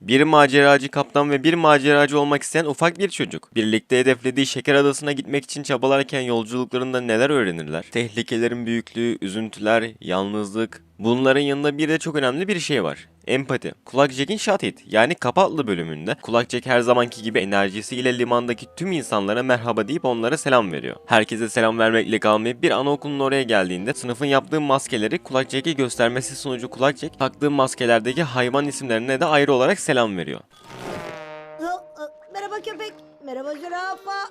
Bir maceracı kaptan ve bir maceracı olmak isteyen ufak bir çocuk. Birlikte hedeflediği şeker adasına gitmek için çabalarken yolculuklarında neler öğrenirler? Tehlikelerin büyüklüğü, üzüntüler, yalnızlık. Bunların yanında bir de çok önemli bir şey var. Empati. Kulak Jack'in Shot It yani kapatlı bölümünde Kulak Jack her zamanki gibi enerjisiyle limandaki tüm insanlara merhaba deyip onlara selam veriyor. Herkese selam vermekle kalmayıp bir anaokulunun oraya geldiğinde sınıfın yaptığı maskeleri Kulak Jack'e göstermesi sonucu Kulak Jack taktığı maskelerdeki hayvan isimlerine de ayrı olarak selam veriyor. Merhaba köpek. Merhaba zürafa.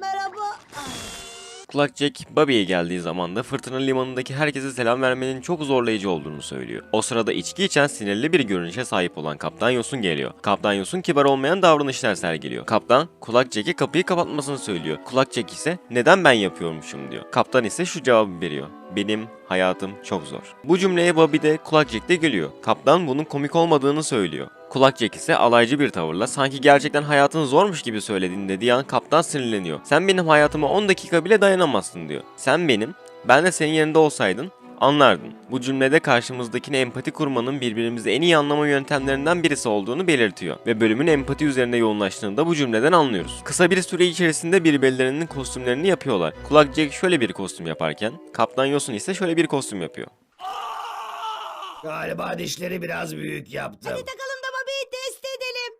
Merhaba. Ay. Kulak Jack Bobby'ye geldiği zaman da fırtına limanındaki herkese selam vermenin çok zorlayıcı olduğunu söylüyor. O sırada içki içen sinirli bir görünüşe sahip olan Kaptan Yosun geliyor. Kaptan Yosun kibar olmayan davranışlar sergiliyor. Kaptan Kulak Jack'e kapıyı kapatmasını söylüyor. Kulak Jack ise neden ben yapıyormuşum diyor. Kaptan ise şu cevabı veriyor. Benim hayatım çok zor. Bu cümleye Bobby de Kulak Jack de gülüyor. Kaptan bunun komik olmadığını söylüyor. Kulak Jack ise alaycı bir tavırla sanki gerçekten hayatın zormuş gibi söylediğini dediği an kaptan sinirleniyor. Sen benim hayatıma 10 dakika bile dayanamazsın diyor. Sen benim, ben de senin yerinde olsaydın anlardın. Bu cümlede karşımızdakine empati kurmanın birbirimizi en iyi anlama yöntemlerinden birisi olduğunu belirtiyor. Ve bölümün empati üzerine yoğunlaştığını da bu cümleden anlıyoruz. Kısa bir süre içerisinde birbirlerinin kostümlerini yapıyorlar. Kulak Jack şöyle bir kostüm yaparken, Kaptan Yosun ise şöyle bir kostüm yapıyor. Galiba dişleri biraz büyük yaptım.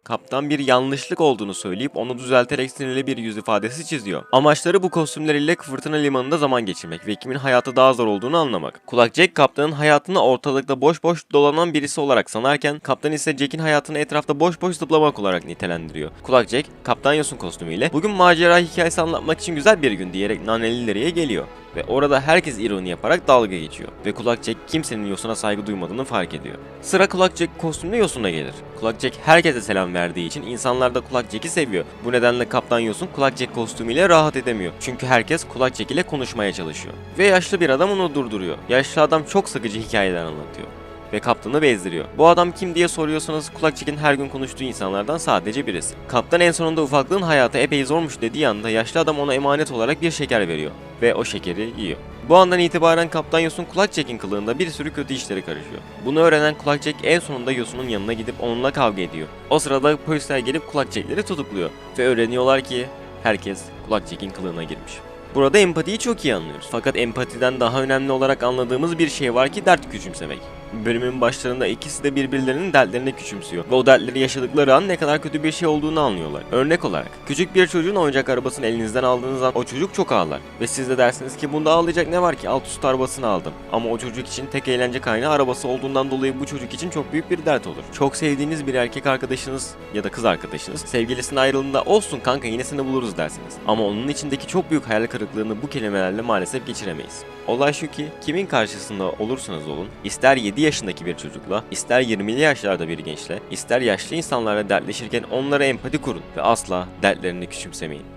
Kaptan bir yanlışlık olduğunu söyleyip onu düzelterek sinirli bir yüz ifadesi çiziyor. Amaçları bu kostümler ile fırtına limanında zaman geçirmek ve kimin hayatı daha zor olduğunu anlamak. Kulak Jack kaptanın hayatını ortalıkta boş boş dolanan birisi olarak sanarken kaptan ise Jack'in hayatını etrafta boş boş zıplamak olarak nitelendiriyor. Kulak Jack, Kaptan Yosun kostümüyle bugün macera hikayesi anlatmak için güzel bir gün diyerek Nanelileri'ye geliyor ve orada herkes ironi yaparak dalga geçiyor ve Kulak Jack kimsenin Yosun'a saygı duymadığını fark ediyor. Sıra Kulak Jack kostümlü Yosun'a gelir. Kulak Jack herkese selam verdiği için insanlar da Kulak Jack'i seviyor. Bu nedenle Kaptan Yosun Kulak Jack kostümüyle rahat edemiyor. Çünkü herkes Kulak Jack ile konuşmaya çalışıyor. Ve yaşlı bir adam onu durduruyor. Yaşlı adam çok sıkıcı hikayeler anlatıyor ve kaptanı bezdiriyor. Bu adam kim diye soruyorsanız Kulak Jack'in her gün konuştuğu insanlardan sadece birisi. Kaptan en sonunda ufaklığın hayatı epey zormuş dediği anda yaşlı adam ona emanet olarak bir şeker veriyor ve o şekeri yiyor. Bu andan itibaren Kaptan Yosun Kulak Jack'in kılığında bir sürü kötü işleri karışıyor. Bunu öğrenen Kulak Jack en sonunda Yosun'un yanına gidip onunla kavga ediyor. O sırada polisler gelip Kulak Jack'leri tutukluyor ve öğreniyorlar ki herkes Kulak Jack'in kılığına girmiş. Burada empatiyi çok iyi anlıyoruz. Fakat empatiden daha önemli olarak anladığımız bir şey var ki dert küçümsemek. Bölümün başlarında ikisi de birbirlerinin dertlerini küçümsüyor ve o dertleri yaşadıkları an ne kadar kötü bir şey olduğunu anlıyorlar. Örnek olarak küçük bir çocuğun oyuncak arabasını elinizden aldığınız an o çocuk çok ağlar ve siz de dersiniz ki bunda ağlayacak ne var ki alt üst arabasını aldım. Ama o çocuk için tek eğlence kaynağı arabası olduğundan dolayı bu çocuk için çok büyük bir dert olur. Çok sevdiğiniz bir erkek arkadaşınız ya da kız arkadaşınız sevgilisine ayrıldığında olsun kanka yenisini buluruz dersiniz. Ama onun içindeki çok büyük hayal kırıklığını bu kelimelerle maalesef geçiremeyiz. Olay şu ki kimin karşısında olursanız olun ister 7 yaşındaki bir çocukla, ister 20'li yaşlarda bir gençle, ister yaşlı insanlarla dertleşirken onlara empati kurun ve asla dertlerini küçümsemeyin.